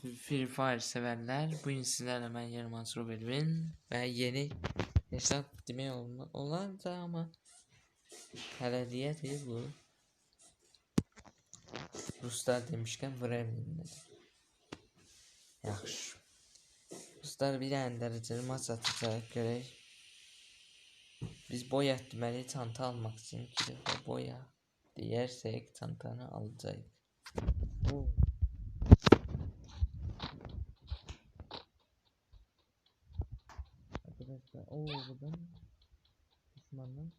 Free Fire severler. Bugün sizlerle ben Yarım Mansur Belvin ve yeni hesap olma, olar da ama hələliyədir bu. Ruslar demişkən Vremlin'dir. Yaxşı. Ruslar bir dənə dərəcəli maç atacaq görək. Biz boya deməli çanta almaq üçün dəfə boya deyirsək çantanı alacağıq. Oo. Ovuldan düşmanın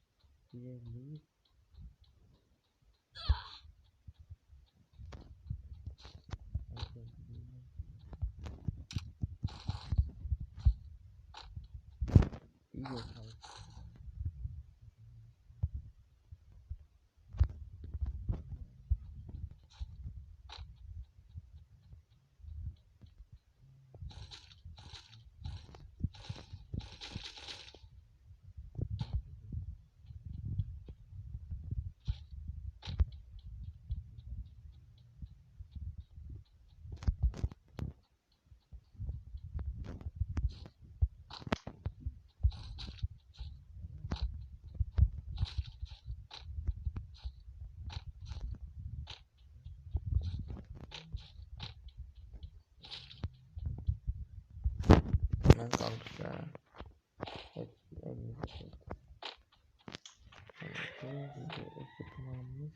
Hemen kalkışa. Hepsi elimize koyduk. Evet, ekipmanımız.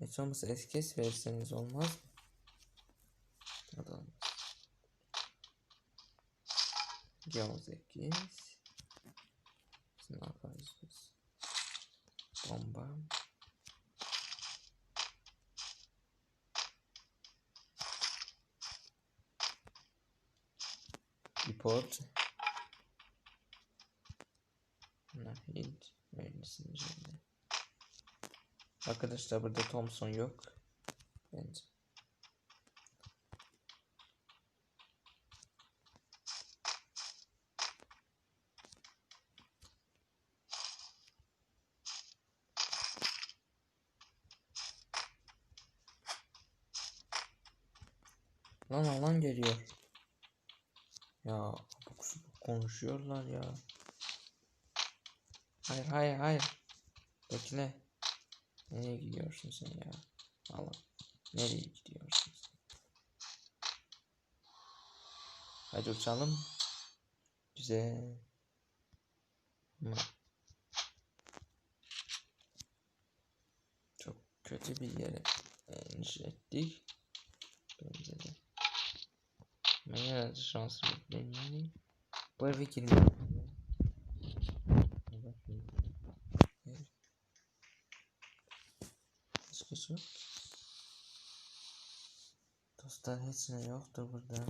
Hiç olmazsa eskes verirseniz olmaz mı? Olmaz. Yavuz ekis. Ne yaparız biz? Bomba. Report. Nahid. Mühendisinin üzerinde. Arkadaşlar burada Thompson yok. Bence. Lan alan geliyor. Ya konuşuyorlar ya. Hayır hayır hayır. Bekle. Nereye gidiyorsun sen ya? Alan. Nereye gidiyorsun sen? Hadi uçalım. Güzel. Çok kötü bir yere inşa ettik. Bence de. Ben yine de şansımı deneyeyim. Bu eve girmeyeyim. Başkası yok. Dostlar hiç ne yoktur burada.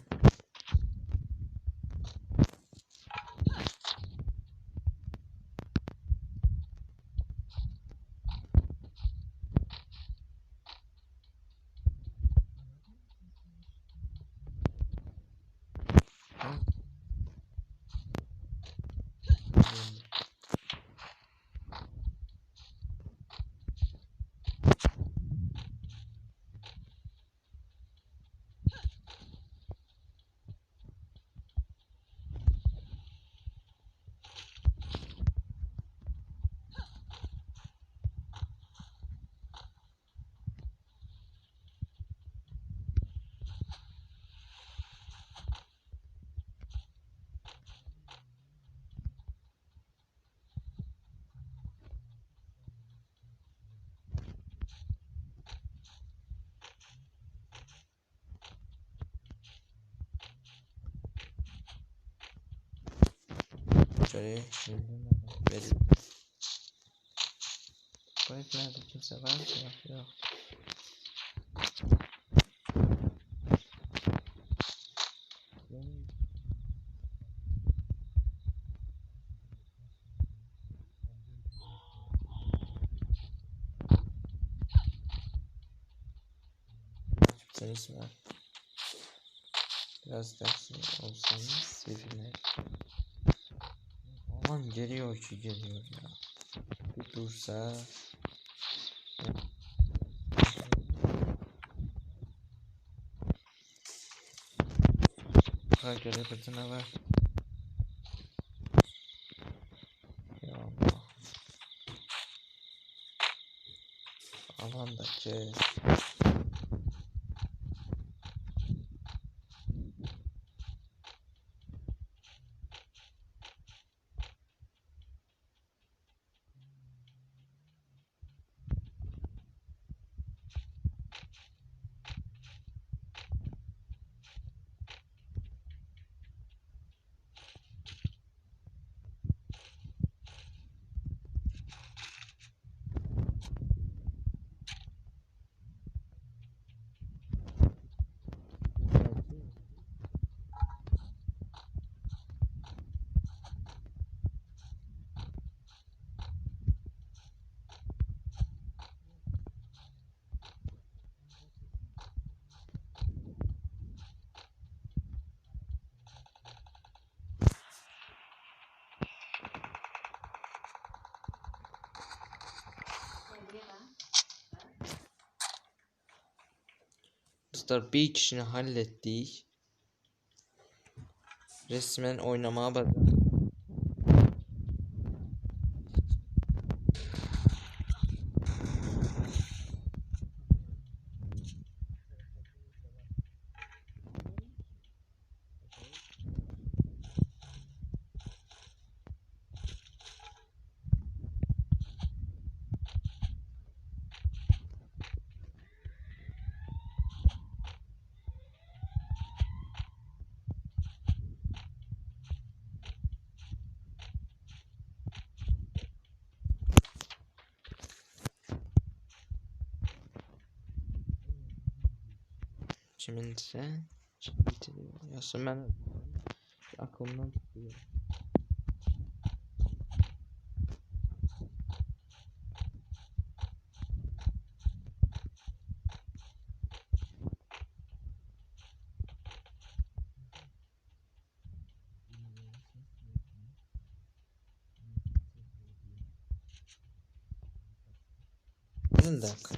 Şöyle verin. Bu evlerde kimse var mı? Yok. yok. Serisi var. Biraz ders olsanız sevinirim. Aman geliyor ki geliyor ya. Bir dursa. Göre fırtına var. Ya Allah. Aman da kes. Dostlar bir kişini hallettik. Resmen oynamaya başladık. Kiminse kim bitiriyor. Yasın ben aklımdan tutuyor. Bir dakika.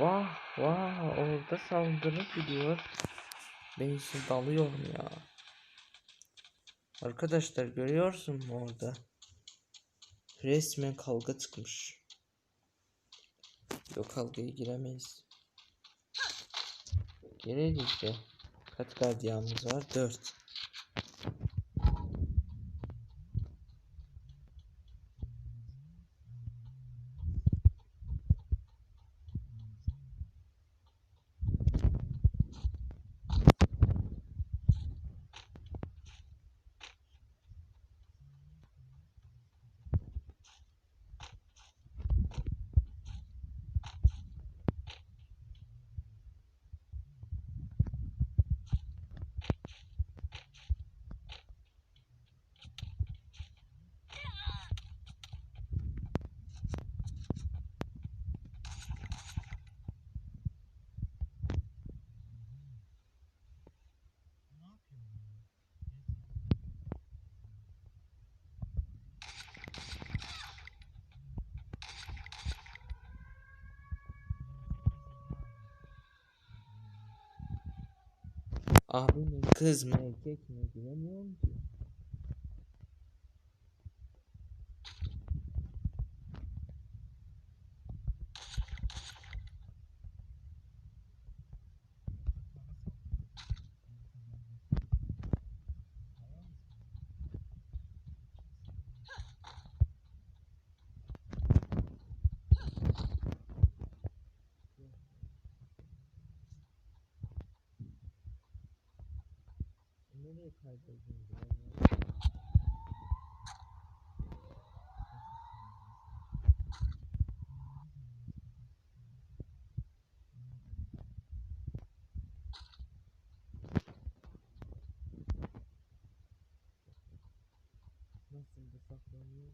Vah vah orada saldırı gidiyor. Ben şimdi dalıyorum ya. Arkadaşlar görüyorsun mu orada? Resmen kavga çıkmış. Yok kavgaya giremeyiz. Gireriz de. Kaç gardiyanımız var? 4. Abi mi kız mı erkek mi bilemiyorum ki. のね、書いてるんだよね。Nothing to fuck on you.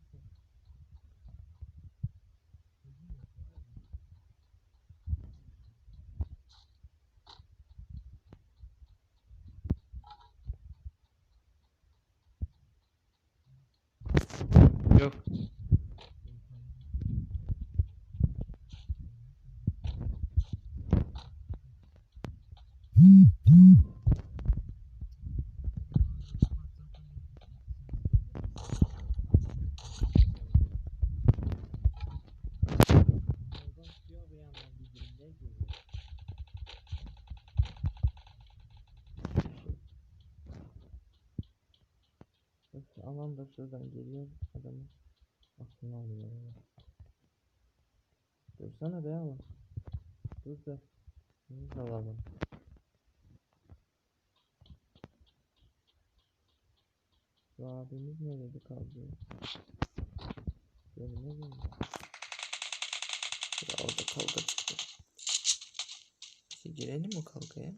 Öf, alan da şuradan geliyor adamın aklını alıyor. ya. Dursana be alan. Dur da. Biz alalım. Şu abimiz nerede kaldı? Görünmez mi? Ya orada kavga çıktı. Girelim mi kavgaya?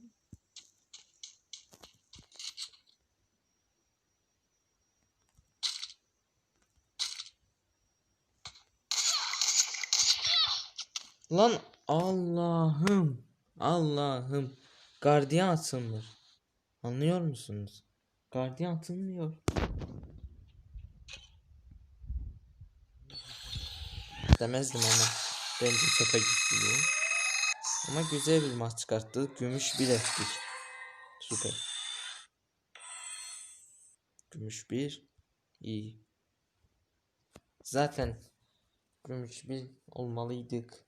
Lan Allah'ım Allah'ım gardiyan atılmır. Anlıyor musunuz? Gardiyan atılmıyor. Demezdim ama bence çöpe gitti diye. Ama güzel bir maç çıkarttık. Gümüş bir ettik. Süper. Gümüş bir. iyi. Zaten gümüş bir olmalıydık.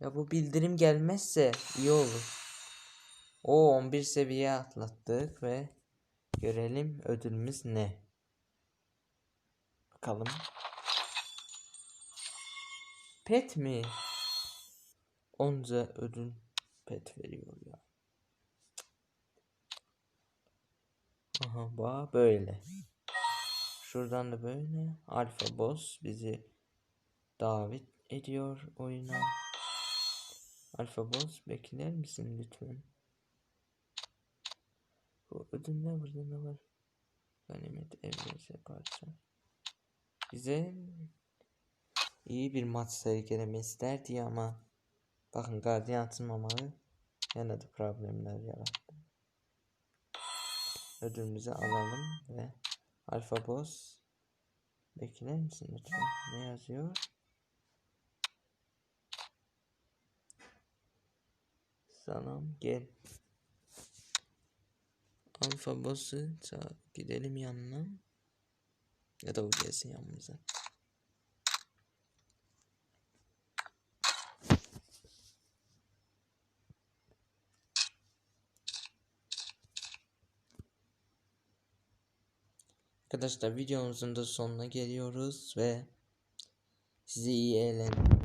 Ya bu bildirim gelmezse iyi olur. O 11 seviye atlattık ve görelim ödülümüz ne. Bakalım. Pet mi? Onca ödül pet veriyor ya. Aha bak böyle. Şuradan da böyle Alpha Boss bizi davet ediyor oyuna. Alpha Boss bekler misin lütfen? Bu ödül ne burada ne var? Ganimet evlese parça. Bize iyi bir maç sergileme isterdi ama bakın gardiyan atılmamalı yine de problemler yarattı. Ödülümüzü alalım ve Alpha Boss bekler misin lütfen? Ne yazıyor? Salam gel. Alfa Boss'u. Gidelim yanına. Ya da o gelsin yanımıza. Arkadaşlar videomuzun da sonuna geliyoruz ve sizi iyi eğlen